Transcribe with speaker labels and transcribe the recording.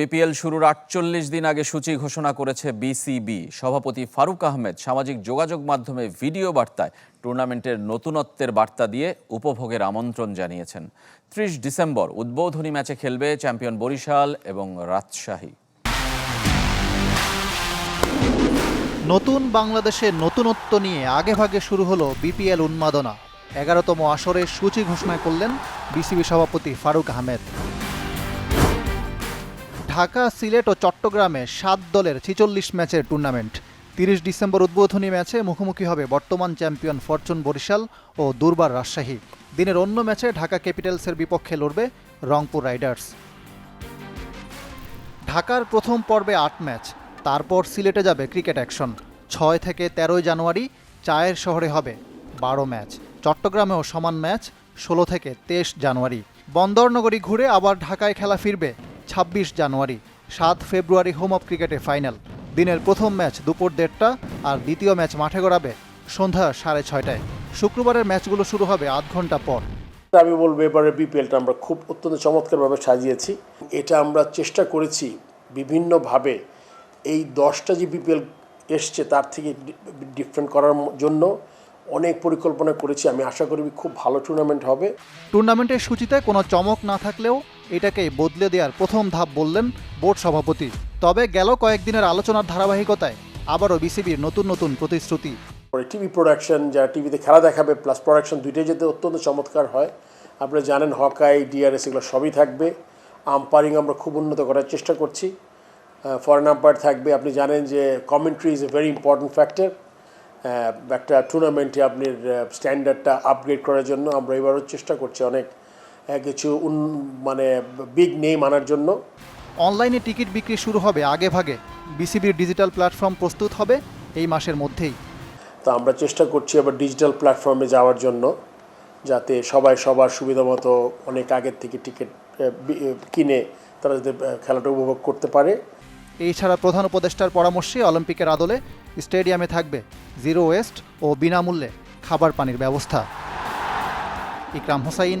Speaker 1: BPL শুরুর আটচল্লিশ দিন আগে সূচি ঘোষণা করেছে বিসিবি। সভাপতি ফারুক আহমেদ সামাজিক যোগাযোগ মাধ্যমে ভিডিও বার্তায় টুর্নামেন্টের নতুনত্বের বার্তা দিয়ে উপভোগের আমন্ত্রণ জানিয়েছেন। ত্রিশ ডিসেম্বর উদ্বোধনী ম্যাচে খেলবে চ্যাম্পিয়ন বরিশাল এবং রাজশাহী।
Speaker 2: নতুন বাংলাদেশের নতুনত্ব নিয়ে আগেভাগে শুরু হলো বিপিএল উন্মাদনা। এগারোতম আসরে সূচি ঘোষণা করলেন বিসিবি সভাপতি ফারুক আহমেদ। ঢাকা, সিলেট ও চট্টগ্রামে সাত দলের ছিচল্লিশ ম্যাচের টুর্নামেন্ট। তিরিশ ডিসেম্বর উদ্বোধনী ম্যাচে মুখোমুখি হবে বর্তমান চ্যাম্পিয়ন ফরচুন বরিশাল ও দুর্বার রাজশাহী। দিনের অন্য ম্যাচে ঢাকা ক্যাপিটালসের বিপক্ষে লড়বে রংপুর রাইডার্স। ঢাকার প্রথম পর্বে আট ম্যাচ, তারপর সিলেটে যাবে ক্রিকেট অ্যাকশন। ছয় থেকে তেরোই জানুয়ারি চায়ের শহরে হবে বারো ম্যাচ, চট্টগ্রামেও সমান ম্যাচ, ষোলো থেকে তেইশ জানুয়ারি। বন্দরনগরী ঘুরে আবার ঢাকায় খেলা ফিরবে ছাব্বিশ জানুয়ারি সাত ফেব্রুয়ারি হোম অফ ক্রিকেটে ফাইনাল দিনের প্রথম ম্যাচ দুপুর দেড়টা আর দ্বিতীয় ম্যাচ মাঠে গড়াবে সন্ধ্যা সাড়ে ছয়টায়। শুক্রবারের ম্যাচগুলো শুরু হবে আধ ঘণ্টা পর।
Speaker 3: আমি বলব এবারে বিপিএলটা আমরা খুব অত্যন্ত চমৎকারভাবে সাজিয়েছি। এটা আমরা চেষ্টা করেছি বিভিন্নভাবে। এই দশটা যে বিপিএল এসছে তার থেকে ডিফারেন্ট করার জন্য অনেক পরিকল্পনা করেছি। আমি আশা করি খুব ভালো টুর্নামেন্ট হবে।
Speaker 2: টুর্নামেন্টের সূচিতে কোনো চমক না থাকলেও এটাকেই বদলে দেওয়ার প্রথম ধাপ বললেন বোর্ড সভাপতি। তবে গেল কয়েকদিনের আলোচনার ধারাবাহিকতায় আবারও বিসিবির নতুন নতুন প্রতিশ্রুতি।
Speaker 3: পরে টিভি প্রোডাকশন যারা টিভিতে খেলা দেখাবে, প্লাস প্রোডাকশন দুইটাই যাতে অত্যন্ত চমৎকার হয়। আপনারা জানেন হকাই, ডিআরএস এগুলো সবই থাকবে। আম্পায়ারিং আমরা খুব উন্নত করার চেষ্টা করছি। ফরেন আম্পায়ার থাকবে। আপনি জানেন যে commentary is a very important factor একটা টুর্নামেন্টে আপনার স্ট্যান্ডার্ডটা আপগ্রেড করার জন্য আমরা এবারও চেষ্টা করছি অনেক কিছু মানে বিগ নেম আনার জন্য।
Speaker 2: অনলাইনে টিকিট বিক্রি শুরু হবে আগে ভাগে। বিসিবির ডিজিটাল প্ল্যাটফর্ম প্রস্তুত হবে এই মাসের মধ্যেই।
Speaker 3: তো আমরা চেষ্টা করছি আবার ডিজিটাল প্ল্যাটফর্মে যাওয়ার জন্য যাতে সবাই সবার সুবিধা মতো অনেক আগের থেকে টিকিট কিনে তারা যাতে খেলাটা উপভোগ করতে পারে।
Speaker 2: এই ছাড়া প্রধান উপদেষ্টার পরামর্শে অলিম্পিকের আদলে স্টেডিয়ামে থাকবে জিরো ওয়েস্ট ও বিনামূল্যে খাবার পানির ব্যবস্থা। Ikram Hossain